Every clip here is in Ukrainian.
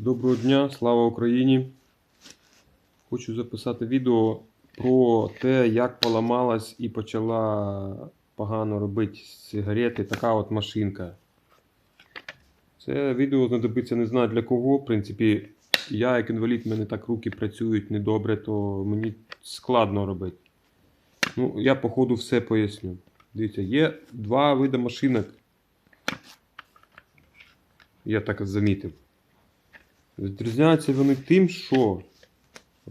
Доброго дня, слава Україні! Хочу записати відео про те, як поламалась і почала погано робити сигарети така от машинка. Це відео знадобиться не знаю для кого. В принципі, я як інвалід, мене так руки працюють недобре, то мені складно робити. Ну, я по ходу все поясню. Дивіться, є два види машинок. Я так замітив. Відрізняються вони тим, що.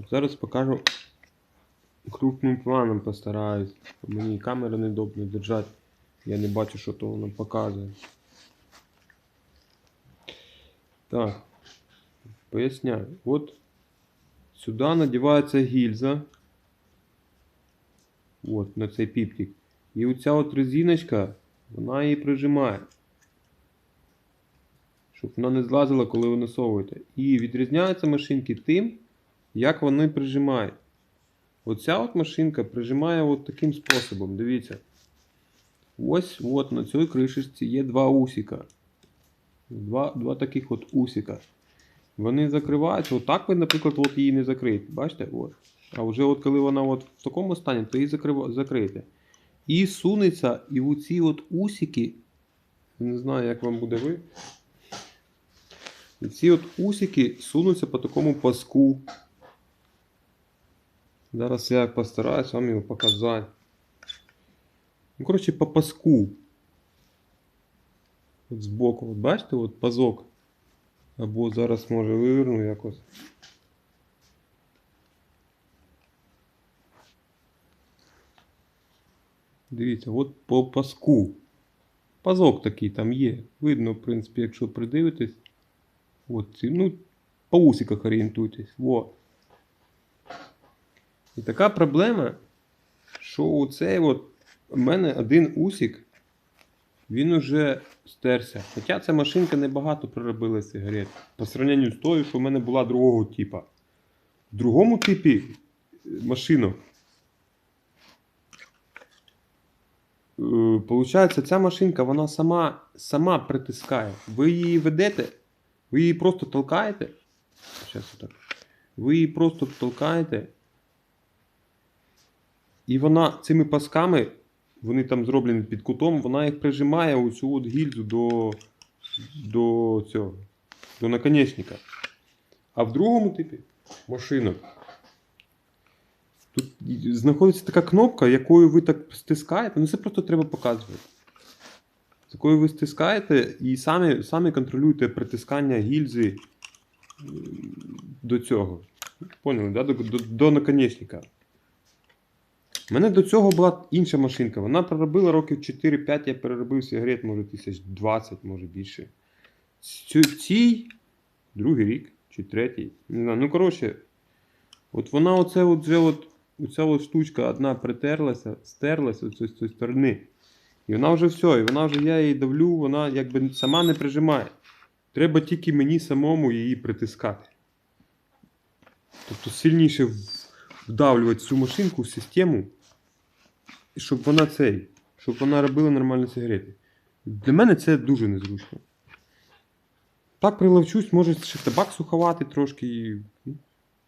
Зараз покажу крупним планом постараюсь. Мені камера недобре держати. Я не бачу, що то воно показує. Так. Поясняю. От сюди надівається гільза. От, на цей піптик. І оця от резиночка, вона її прижимає. Щоб вона не злазила, коли ви насовуєте. І відрізняються машинки тим, як вони прижимають. Оця от машинка прижимає от таким способом. Дивіться. Ось от на цій кришечці є два усіка. Два, два таких от усіка. Вони закриваються. Отак ви, наприклад, от її не закриєте. Бачите? От. А вже от коли вона от в такому стані, то її закрив... закриєте. І сунеться, і в ці от усіки. Не знаю, як вам буде ви. І ці от усики сунуться по такому паску. Зараз я постараюсь вам його показати. Ну, коротше, по паску. От збоку, от бачите, от пазок. Або зараз може виверну якось. Дивіться, от по паску. Пазок такий там є. Видно, в принципі, якщо придивитись. От ці, ну, по усиках орієнтуйтесь. Во. І така проблема, що у цей от у мене один усик, він уже стерся. Хоча ця машинка небагато проробила сигарет. По сравненню з тою, що в мене була другого типа. В другому типі машинок. е, Получається, ця машинка вона сама, сама притискає. Ви її ведете, ви її просто толкаєте. Щас отак. Ви її просто толкаєте. І вона цими пасками, вони там зроблені під кутом, вона їх прижимає оцю от гільзу до, до цього, до наконечника. А в другому типі машинок. Тут знаходиться така кнопка, якою ви так стискаєте. Ну це просто треба показувати. З якою ви стискаєте і самі, самі контролюєте притискання гільзи до цього. Поняли, да? до, до, до наконечника. У мене до цього була інша машинка. Вона проробила років 4-5, я переробив сигарет, може, тисяч 20, може більше. Цій другий рік чи третій. Не знаю. Ну, коротше, от вона оце от вже от, оця от штучка одна притерлася, стерлася з цієї сторони. І вона вже все, і вона вже я її давлю, вона якби сама не прижимає. Треба тільки мені самому її притискати. Тобто сильніше вдавлювати цю машинку в систему, щоб вона цей, щоб вона робила нормальні сигарети. Для мене це дуже незручно. Так приловчусь, може ще табак суховати трошки. І... ну,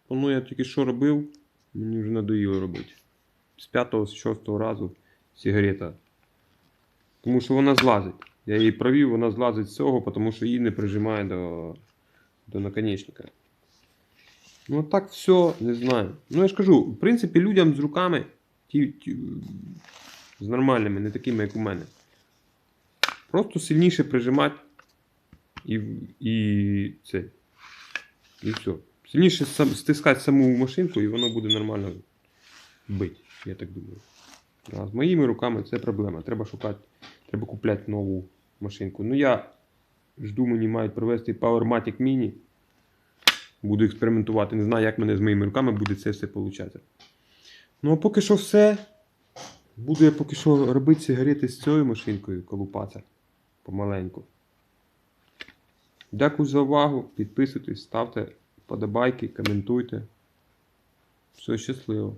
Воно я тільки що робив, мені вже надоїло робити. З п'ятого, з шостого разу сигарета. Тому що вона злазить. Я її провів, вона злазить з цього, тому що її не прижимає до, до наконечника. Ну так все, не знаю. Ну я ж кажу, в принципі, людям з руками, ті, ті, з нормальними, не такими, як у мене. Просто сильніше прижимати і, і це. І все. Сильніше стискати саму машинку, і воно буде нормально бити, я так думаю. А з моїми руками це проблема. Треба шукати, треба купляти нову машинку. Ну я жду, мені мають привезти PowerMatic Mini. Буду експериментувати. Не знаю, як мене з моїми руками буде це все получати. Ну а поки що все. Буду я поки що робити сигарети з цією машинкою, колупатися помаленьку. Дякую за увагу. Підписуйтесь, ставте вподобайки, коментуйте. Все щасливо.